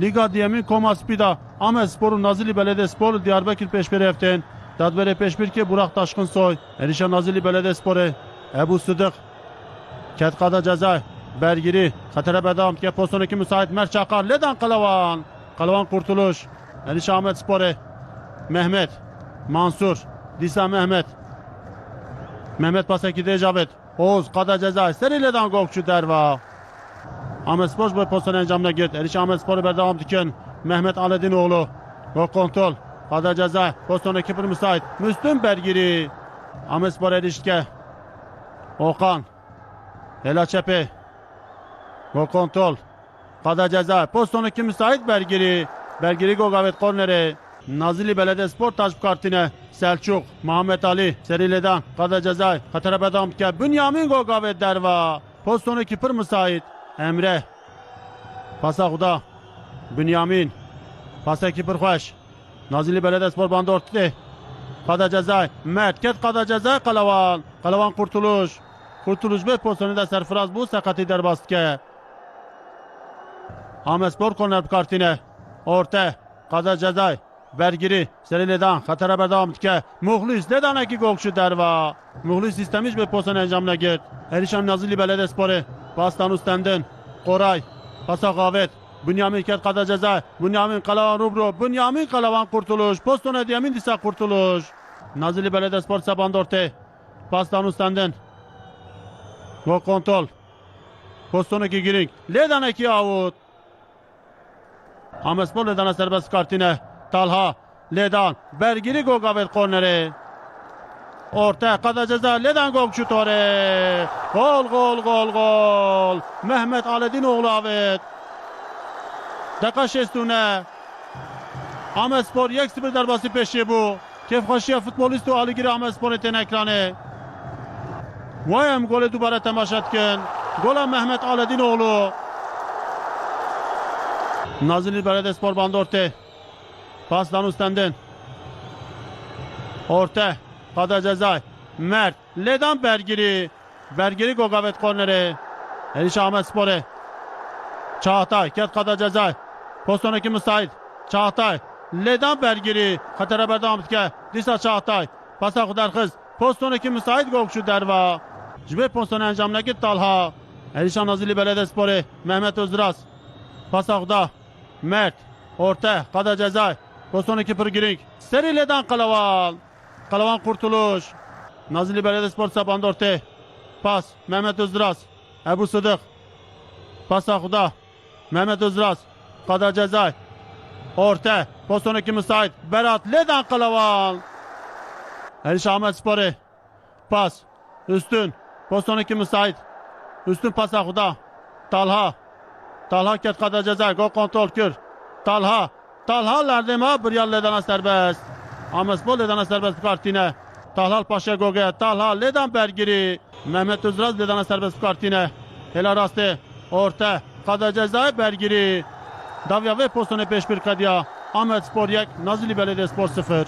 Liga Diyemin Koma Spida Ahmet Sporu Nazilli Belediyespor Diyarbakır Peşbir Eften Dadvere Peşbir ki Burak Taşkın Soy. Erişan Nazilli Belediyesporu Ebu Sıdık. Ketkada Cezay. Bergiri. Katere Bedam. Ke Postonaki Müsait Mert Çakar. Ledan Kalavan. Kalavan Kurtuluş. Erişan Ahmet Sporu. Mehmet. Mansur. Disa Mehmet. Mehmet Paseki Dejavet Oğuz Kada Cezay. Seriledan Gokçu Derva Ahmet Spor bu pozisyon encamına girdi. Eriş Ahmet Spor'u berdavam diken Mehmet Aledinoğlu. Gol kontrol. Kada ceza. Pozisyon ekipir müsait. Müslüm Bergiri. Ahmet Spor erişke. Okan. Hela Çepe. Gol kontrol. Kada ceza. Pozisyon iki müsait Bergiri. Bergiri Gogavet korneri. Nazilli Belediyespor taş kartine Selçuk, Muhammed Ali, Seriledan, Kada Cezay, Katara Bedam ke Bünyamin Gogavet derva. Pozisyon ekipir müsait. Emre. Pasa Huda. Bünyamin. Pasa ekipir xoş. Nazilli Belediyespor bandı ortaya. Kada Cezay. Mert. Ket Kada Cezay Kalavan. Kalavan Kurtuluş. Kurtuluş bir pozisyonu da serfiraz bu. Sakati derbastke. Ahmet Spor korner kartine. Orta. Kada Cezay. Bergiri. Seriledan. Katara berdam dike. Muhlis. Ledan eki golkşu derva. Muhlis istemiş bir pozisyon encamına git. Erişan Nazilli Belediyesporu. Pastan üstendin. Koray. Pasa Gavet. Bünyamin Ket Kada Cezay. Bünyamin Kalavan Rubro. Bünyamin Kalavan Kurtuluş. Poston Ediyamin Disa Kurtuluş. Nazilli Belediyespor Saban Dorte. Pastan üstendin. Gol kontrol. Poston 2 giring. Ledan 2 avut. Ahmet Spor Ledan'a serbest kartine. Talha. Ledan. Bergiri Gogavet korneri. Orta kada ceza Ledan gol şutore. Gol gol gol gol. Mehmet Aledinoğlu Avet. Dakika şestune. Ahmet Spor 1-0 derbası peşi bu. Kefhaşiye futbolistu Aligiri Ahmet Spor eten ekranı. Vayem golü dubara temaşa etkin. Gola Mehmet Aledinoğlu. Nazilli Belediyespor bandı orta. Pasdan üstendin. Orta. Kada Cezay. Mert. Ledan Bergiri. Bergiri Gogavet korneri. Eriş Ahmet Spor'e. Çağatay. Ket Kada Cezay. Pozisyon iki müsait. Çağatay. Ledan Bergiri. Katara Berdamtke. Disa Çağatay. Pasa Kudar Kız. Pozisyon iki müsait Gokşu Derva. Jibe pozisyon encamına git Talha. Erişan Nazilli Belediyesporu. Mehmet Özduras. Pasa Kuda. Mert. Orta. Kada Cezay. Pozisyon iki Pırgiring. Seri Ledan Kalaval. Kalavan Kurtuluş. Nazilli Belediyespor Saban orta. Pas. Mehmet Özduras. Ebu Sıdık. Pas Akuda. Mehmet Özduras. Kada Cezay. Orta. Pozisyon iki müsait. Berat Ledan Kalavan. Eriş Ahmet Sporu. Pas. Üstün. Pozisyon iki müsait. Üstün pas Akuda. Talha. Talha ket Kada Cezay. Gol kontrol kür. Talha. Talha Lerdema bir Ledan'a serbest. Ahmet Spor Ledan'a serbest kartine. Talhal Paşa Goge. Talha Ledan Bergiri. Mehmet Özraz Ledan'a serbest kartine. Helal rastı. Orta. Kada Cezay Bergiri. Davya ve pozisyonu 5-1 Kadia. Ahmet Spor 1. Nazilli Belediyespor 0.